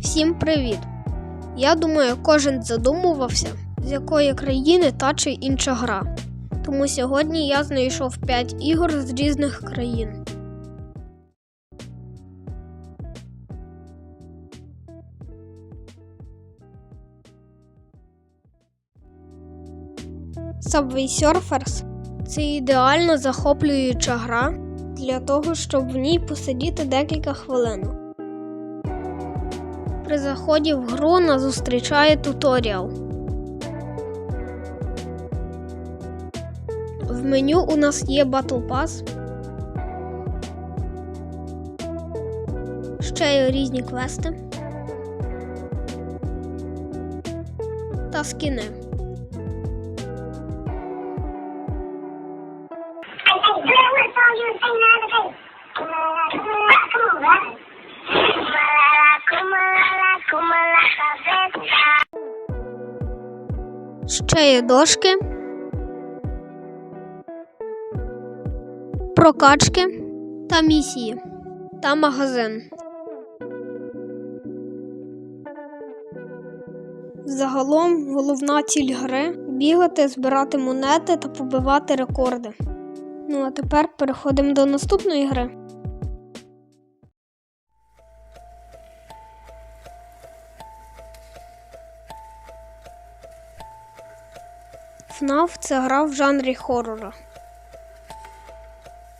Всім привіт! Я думаю, кожен задумувався, з якої країни та чи інша гра. Тому сьогодні я знайшов 5 ігор з різних країн. Subway Surfers це ідеально захоплююча гра для того, щоб в ній посидіти декілька хвилин. При заході в гру нас зустрічає туторіал. В меню у нас є Battle Pass. Ще є різні квести та скіни. Ще є дошки, прокачки та місії та магазин. Загалом головна ціль гри бігати, збирати монети та побивати рекорди. Ну а тепер переходимо до наступної гри. FNAF – це гра в жанрі хоррора.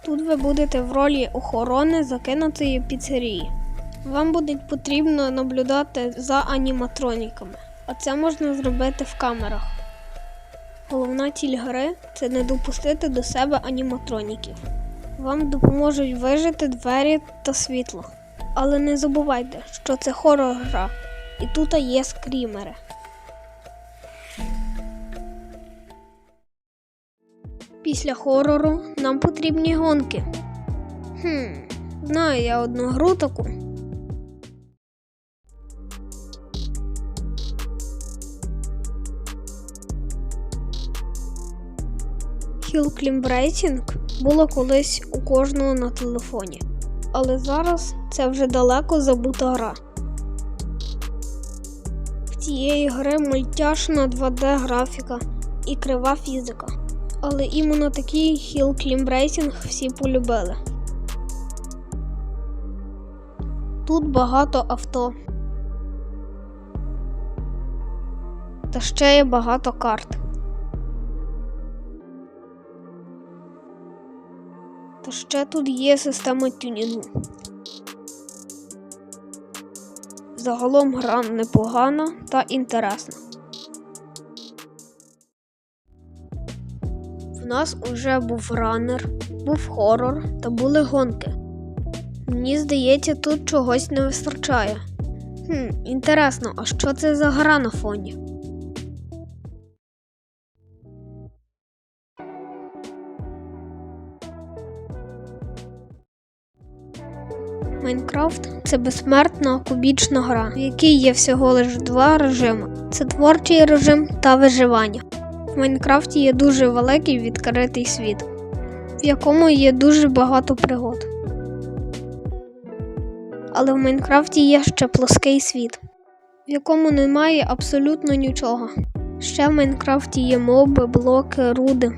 Тут ви будете в ролі охорони закинутої піцерії. Вам буде потрібно наблюдати за аніматроніками, а це можна зробити в камерах. Головна ціль гри це не допустити до себе аніматроніків. Вам допоможуть вижити двері та світло. Але не забувайте, що це хоррор гра, і тут є скрімери. Після хорору нам потрібні гонки. Хм, знаю я одну гру таку. Racing було колись у кожного на телефоні, але зараз це вже далеко забута гра. В цієї гри мультяшна 2D графіка і крива фізика. Але іменно такий Climb Racing всі полюбили. Тут багато авто. Та ще є багато карт. Та ще тут є система тюнінгу. Загалом гра непогана та інтересна. Нас уже був ранер, був хорор та були гонки. Мені здається, тут чогось не вистачає. Хм, інтересно, а що це за гра на фоні? Майнкрафт це безсмертна кубічна гра, в якій є всього лише два режими: це творчий режим та виживання. В Майнкрафті є дуже великий відкритий світ, в якому є дуже багато пригод. Але в Майнкрафті є ще плоский світ, в якому немає абсолютно нічого. Ще в Майнкрафті є моби, блоки, руди.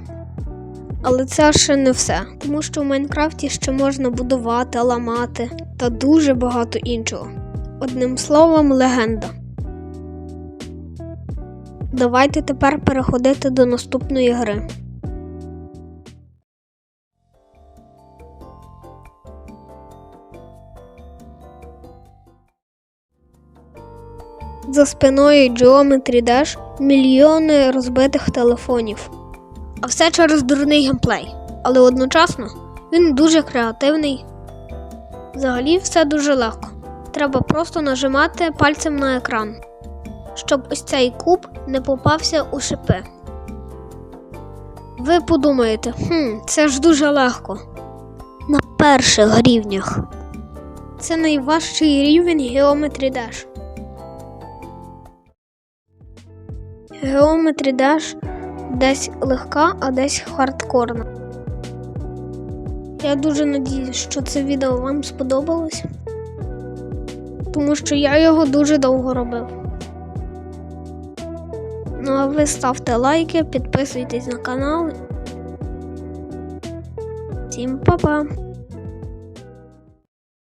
Але це ще не все, тому що в Майнкрафті ще можна будувати, ламати та дуже багато іншого. Одним словом, легенда. Давайте тепер переходити до наступної гри. За спиною Geometry Dash мільйони розбитих телефонів. А все через дурний геймплей. Але одночасно він дуже креативний. Взагалі все дуже легко. Треба просто нажимати пальцем на екран, щоб ось цей куб не попався у шипи. Ви подумаєте, хм, це ж дуже легко. На перших рівнях. Це найважчий рівень Geometry Dash. Geometry Dash десь легка, а десь хардкорна. Я дуже надіюсь, що це відео вам сподобалось. тому що я його дуже довго робив. Ну а ви ставте лайки, підписуйтесь на канал. Всім па-па!